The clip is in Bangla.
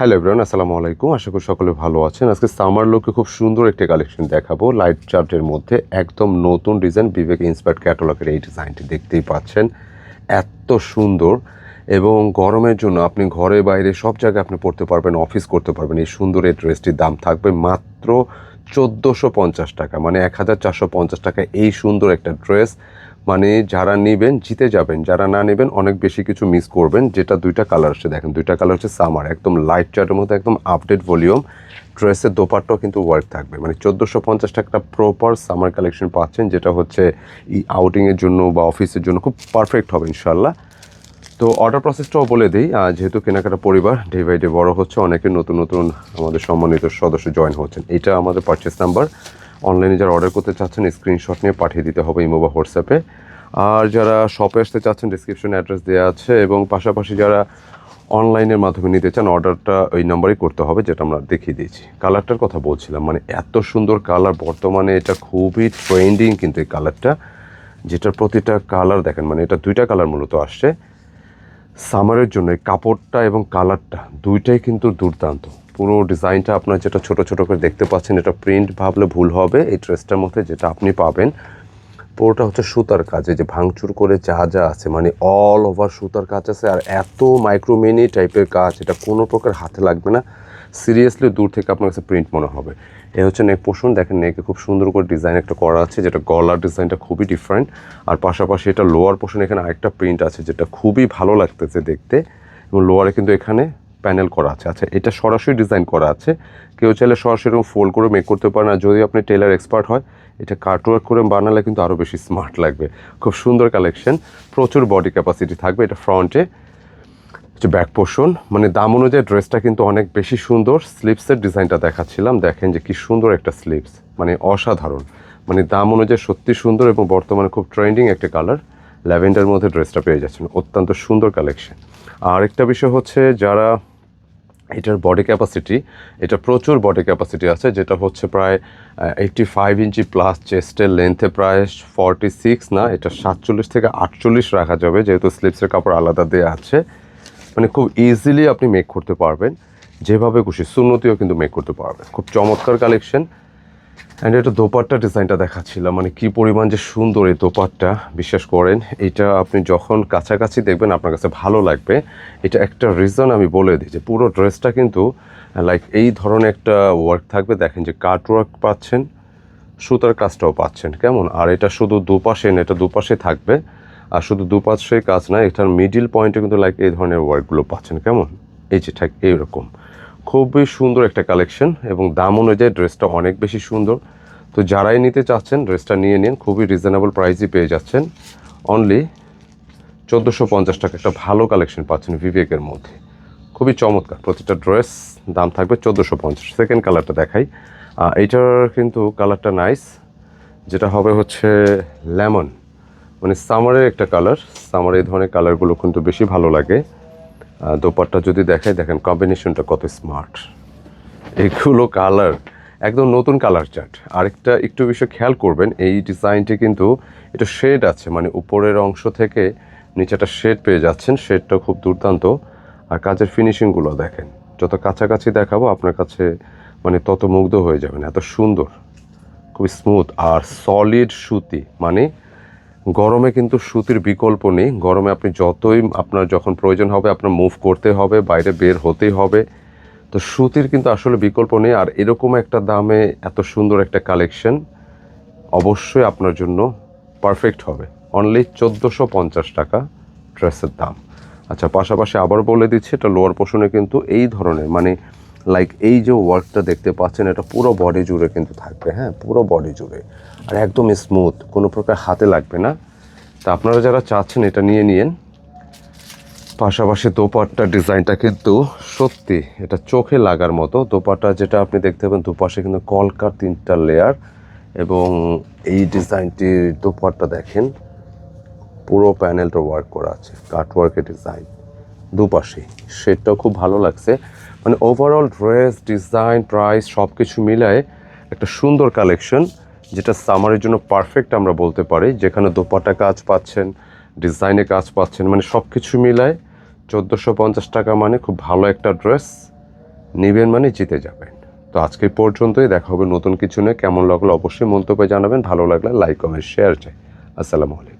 হ্যালো এভরিওয়ান, আসসালামু আলাইকুম। আশা করি সকলে ভালো আছেন। আজকে সামার লুকে খুব সুন্দর একটি কালেকশন দেখাবো। লাইট চার্টের মধ্যে একদম নতুন ডিজাইন বিবেক ইন্সপায়ার্ড ক্যাটালগের এই ডিজাইনটি দেখতেই পাচ্ছেন। এত সুন্দর এবং গরমের জন্য আপনি ঘরে বাইরে সব জায়গায় আপনি পড়তে পারবেন অফিস করতে পারবেন। এই সুন্দর এই ড্রেসটির দাম থাকবে মাত্র চোদ্দোশো পঞ্চাশ টাকা মানে এক হাজার চারশো পঞ্চাশ টাকা। এই সুন্দর একটা ড্রেস মানে যারা নেবেন জিতে যাবেন, যারা না নেবেন অনেক বেশি কিছু মিস করবেন, যেটা দুইটা কালার হচ্ছে দেখেন, দুইটা কালার হচ্ছে সামার একদম লাইট চার্টের মধ্যে একদম আপডেট ভলিউম ড্রেসের দোপারটাও কিন্তু ওয়ার্ক থাকবে। মানে চোদ্দোশো পঞ্চাশ টাকা প্রপার সামার কালেকশন পাচ্ছেন, যেটা হচ্ছে এই আউটিংয়ের জন্য বা অফিসের জন্য খুব পারফেক্ট হবে ইনশাল্লাহ তো অর্ডার প্রসেসটাও বলে দিই যেহেতু কেনাকাটা পরিবার ডে বাই ডে বড় হচ্ছে, অনেকে নতুন নতুন আমাদের সম্মানিত সদস্য জয়েন হচ্ছেন। এটা আমাদের পারচেস নাম্বার অনলাইনে যারা অর্ডার করতে চাচ্ছেন স্ক্রিনশট নিয়ে পাঠিয়ে দিতে হবে ইমো বা হোয়াটসঅ্যাপে আর যারা শপে আসতে চাচ্ছেন ডিসক্রিপশনে অ্যাড্রেস দেওয়া আছে এবং পাশাপাশি যারা অনলাইনের মাধ্যমে নিতে চান অর্ডারটা ওই নাম্বারেই করতে হবে, যেটা আমরা দেখিয়ে দিয়েছি। কালারটার কথা বলছিলাম মানে এত সুন্দর কালার বর্তমানে এটা খুবই ট্রেন্ডিং কিন্তু এই কালারটা যেটার প্রতিটা কালার দেখেন মানে এটা দুইটা কালার মূলত আসছে। সামারের জন্য এই কাপড়টা এবং কালারটা দুইটাই কিন্তু দুর্দান্ত। পুরো ডিজাইনটা আপনার যেটা ছোট ছোট করে দেখতে পাচ্ছেন, এটা প্রিন্ট ভাবলে ভুল হবে। এই ড্রেসটার মধ্যে যেটা আপনি পাবেন, পুরোটা হচ্ছে সুতার কাজ। যে ভাঙচুর করে যা যা আছে মানে অল ওভার সুতার কাজ আছে। আর এত মাইক্রোমিনি টাইপের কাজ, এটা কোনো প্রকার হাতে লাগবে না। সিরিয়াসলি দূর থেকে আপনার কাছে প্রিন্ট মনে হবে। এ হচ্ছে নেক পোষণ দেখেন নেকে খুব সুন্দর করে ডিজাইন একটা করা আছে, যেটা গলার ডিজাইনটা খুবই ডিফারেন্ট আর পাশাপাশি এটা লোয়ার পোষণ এখানে আরেকটা প্রিন্ট আছে, যেটা খুবই ভালো লাগতেছে দেখতে। এবং লোয়ারে কিন্তু এখানে প্যানেল করা আছে। আচ্ছা এটা সরাসরি ডিজাইন করা আছে। কেউ চাইলে সরাসরি এরকম ফোল্ড করে মেক করতে পারে না যদি আপনি টেলার এক্সপার্ট হয়, এটা কাটওয়ার্ক করে বানালে কিন্তু আরও বেশি স্মার্ট লাগবে। খুব সুন্দর কালেকশন প্রচুর বডি ক্যাপাসিটি থাকবে। এটা ফ্রন্টে হচ্ছে ব্যাক পোর্শন মানে দাম অনুযায়ী ড্রেসটা কিন্তু অনেক বেশি সুন্দর। স্লিপসের ডিজাইনটা দেখাচ্ছিলাম। দেখেন যে কি সুন্দর একটা স্লিপস মানে অসাধারণ। মানে দাম অনুযায়ী সত্যি সুন্দর এবং বর্তমানে খুব ট্রেন্ডিং একটা কালার ল্যাভেন্ডার মধ্যে ড্রেসটা পেয়ে যাচ্ছেন। অত্যন্ত সুন্দর কালেকশন আর একটা বিষয় হচ্ছে যারা এটার বডি ক্যাপাসিটি এটা প্রচুর বডি ক্যাপাসিটি আছে, যেটা হচ্ছে প্রায় এইটটি ফাইভ ইঞ্চি প্লাস চেস্টের লেন্থে প্রায় ফর্টি সিক্স না, এটা সাতচল্লিশ থেকে আটচল্লিশ রাখা যাবে, যেহেতু স্লিপসের কাপড় আলাদা দেওয়া আছে। মানে খুব ইজিলি আপনি মেক করতে পারবেন। যেভাবে খুশি, সুন্নতিও কিন্তু মেক করতে পারবেন। খুব চমৎকার কালেকশন অ্যান্ড এটা দোপাট্টা ডিজাইনটা দেখাচ্ছিলাম মানে কি পরিমাণ যে সুন্দর এই দোপাট্টা, বিশ্বাস করেন, এটা আপনি যখন কাছাকাছি দেখবেন, আপনার কাছে ভালো লাগবে। এটা একটা রিজন আমি বলে দিই যে পুরো ড্রেসটা কিন্তু লাইক এই ধরনের একটা ওয়ার্ক থাকবে। দেখেন যে কাট ওয়ার্ক পাচ্ছেন, সুতার কাজটাও পাচ্ছেন, কেমন? আর এটা শুধু দুপাশে না, এটা দুপাশে থাকবে। আর শুধু দুপাশে কাজ না, এটার মিডিল পয়েন্টে কিন্তু লাইক এই ধরনের ওয়ার্কগুলো পাচ্ছেন, কেমন? এই যে, ঠিক এইরকম। খুবই সুন্দর একটা কালেকশন এবং দাম অনুযায়ী ড্রেসটা অনেক বেশি সুন্দর। তো যারাই নিতে চাচ্ছেন, ড্রেসটা নিয়ে নিন, খুবই রিজনেবল প্রাইসই পেয়ে যাচ্ছেন। অনলি চোদ্দোশো পঞ্চাশ টাকা, একটা ভালো কালেকশন পাচ্ছেন বিবেকের মধ্যে। খুবই চমৎকার, প্রতিটা ড্রেস দাম থাকবে চোদ্দোশো পঞ্চাশ। সেকেন্ড কালারটা দেখাই। এইটার কিন্তু কালারটা নাইস যেটা হবে হচ্ছে লেমন মানে সামারের একটা কালার সামার এই ধরনের কালারগুলো কিন্তু বেশি ভালো লাগে। আহ, দোপাট্টা যদি দেখাই দেখেন কম্বিনেশনটা কত স্মার্ট এগুলো কালার একদম নতুন কালার চার্ট আরেকটা একটু বিষয় খেয়াল করবেন এই ডিজাইনটি কিন্তু এটা শেড আছে মানে উপরের অংশ থেকে নিচেটা শেড পেয়ে যাচ্ছেন শেডটা খুব দুর্দান্ত। আর কাজের ফিনিশিংগুলো দেখেন যত কাছাকাছি দেখাবো আপনার কাছে মানে তত মুগ্ধ হয়ে যাবেন এত সুন্দর খুবই স্মুথ আর সলিড সুতি মানে গরমে কিন্তু সুতির বিকল্প নেই। গরমে আপনি যতই আপনার যখন প্রয়োজন হবে, আপনার মুভ করতে হবে, বাইরে বের হতেই হবে। তো সুতির কিন্তু আসলে বিকল্প নেই। আর এরকম একটা দামে এত সুন্দর একটা কালেকশন অবশ্যই আপনার জন্য পারফেক্ট হবে। অনলি চোদ্দোশো পঞ্চাশ টাকা ড্রেসের দাম। আচ্ছা পাশাপাশি আবার বলে দিচ্ছি, এটা লোয়ার পোর্শনে কিন্তু এই ধরনের মানে লাইক এই যে ওয়ার্কটা দেখতে পাচ্ছেন, এটা পুরো বডি জুড়ে কিন্তু থাকবে হ্যাঁ? পুরো বডি জুড়ে। আর একদম স্মুথ কোনো প্রকার হাতে লাগবে না। তা আপনারা যারা চাচ্ছেন এটা নিয়ে নিন পাশাপাশি দোপাট্টার ডিজাইনটা কিন্তু সত্যি, এটা চোখে লাগার মতো। দোপাট্টা যেটা আপনি দেখতে পাবেন, দুপাশে কিন্তু কলকার তিনটা লেয়ার এবং এই ডিজাইনটির দোপাট্টা দেখেন, পুরো প্যানেলটা ওয়ার্ক করা আছে কাটওয়ার্কের ডিজাইন দুপাশে সেটাও খুব ভালো লাগছে। মানে ওভারঅল ড্রেস ডিজাইন প্রাইস সব কিছু মিলায় একটা সুন্দর কালেকশন যেটা সামারের জন্য পারফেক্ট আমরা বলতে পারি, যেখানে দোপাটা কাজ পাচ্ছেন ডিজাইনে কাজ পাচ্ছেন মানে সব কিছু মিলায় চোদ্দোশো পঞ্চাশ টাকা মানে খুব ভালো একটা ড্রেস নেবেন মানে জিতে যাবেন। তো আজকে পর্যন্তই, দেখা হবে নতুন কিছু নিয়ে। কেমন লাগল অবশ্যই মন্তব্যে জানাবেন, ভালো লাগলে লাইক কমেন্ট শেয়ার চাই। আসসালামু আলাইকুম।